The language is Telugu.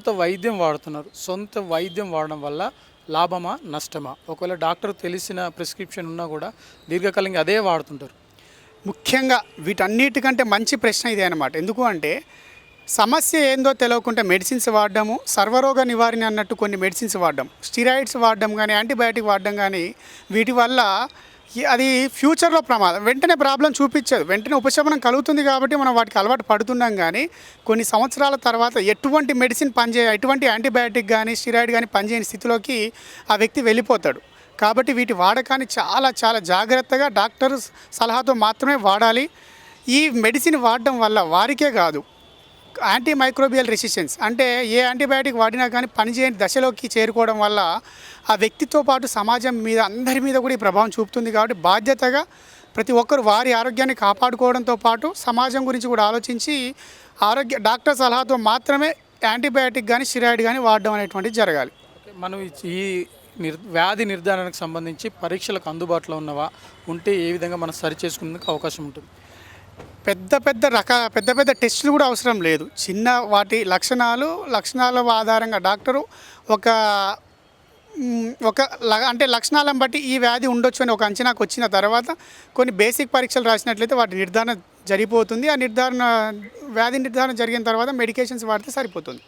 సొంత వైద్యం వాడుతున్నారు. సొంత వైద్యం వాడడం వల్ల లాభమా నష్టమా? ఒకవేళ డాక్టర్ తెలిసిన ప్రిస్క్రిప్షన్ ఉన్నా కూడా దీర్ఘకాలంగా అదే వాడుతుంటారు. ముఖ్యంగా వీటన్నిటికంటే మంచి ప్రశ్న ఇదే అనమాట ఎందుకు అంటే సమస్య ఏందో తెలియకుండా మెడిసిన్స్ వాడడము సర్వరోగ నివారణ అన్నట్టు కొన్ని మెడిసిన్స్ వాడడం స్టిరాయిడ్స్ వాడడం కానీ యాంటీబయాటిక్ వాడడం కానీ వీటి వల్ల అది ఫ్యూచర్లో ప్రమాదం. వెంటనే ప్రాబ్లం చూపించదు. వెంటనే ఉపశమనం కలుగుతుంది కాబట్టి మనం వాటికి అలవాటు పడుతున్నాం కానీ కొన్ని సంవత్సరాల తర్వాత ఎటువంటి మెడిసిన్ పనిచే ఎటువంటి యాంటీబయాటిక్ కానీ స్టిరాయిడ్ కానీ పనిచేయని స్థితిలోకి ఆ వ్యక్తి వెళ్ళిపోతాడు. కాబట్టి వీటి వాడకాన్ని చాలా చాలా జాగ్రత్తగా డాక్టర్ సలహాతో మాత్రమే వాడాలి. ఈ మెడిసిన్ వాడడం వల్ల వారికే కాదు. యాంటీ మైక్రోబియల్ రెసిస్టెన్స్ అంటే ఏ యాంటీబయాటిక్ వాడినా కానీ పనిచేయని దశలోకి చేరుకోవడం వల్ల ఆ వ్యక్తితో పాటు సమాజం మీద అందరి మీద కూడా ఈ ప్రభావం చూపుతుంది కాబట్టి బాధ్యతగా ప్రతి ఒక్కరు వారి ఆరోగ్యాన్ని కాపాడుకోవడంతో పాటు సమాజం గురించి కూడా ఆలోచించి ఆరోగ్య డాక్టర్ సలహాతో మాత్రమే యాంటీబయాటిక్ కానీ స్టిరాయిడ్ కానీ వాడడం అనేటువంటిది జరగాలి. మనం ఈ- ఈ నిర్ వ్యాధి నిర్ధారణకు సంబంధించి పరీక్షలకు అందుబాటులో ఉన్నవా ఉంటే ఏ విధంగా మనం సరి చేసుకునేందుకు అవకాశం ఉంటుంది? పెద్ద పెద్ద రక పెద్ద పెద్ద టెస్టులు కూడా అవసరం లేదు. చిన్న వాటి లక్షణాలు లక్షణాల ఆధారంగా డాక్టరు ఒక ఒక ల- అంటే లక్షణాలను బట్టి ఈ వ్యాధి ఉండొచ్చు అని ఒక అంచనాకు వచ్చిన తర్వాత కొన్ని బేసిక్ పరీక్షలు రాసినట్లయితే వాటి నిర్ధారణ జరిగిపోతుంది. ఆ నిర్ధారణ వ్యాధి నిర్ధారణ జరిగిన తర్వాత మెడికేషన్స్ వాడితే సరిపోతుంది.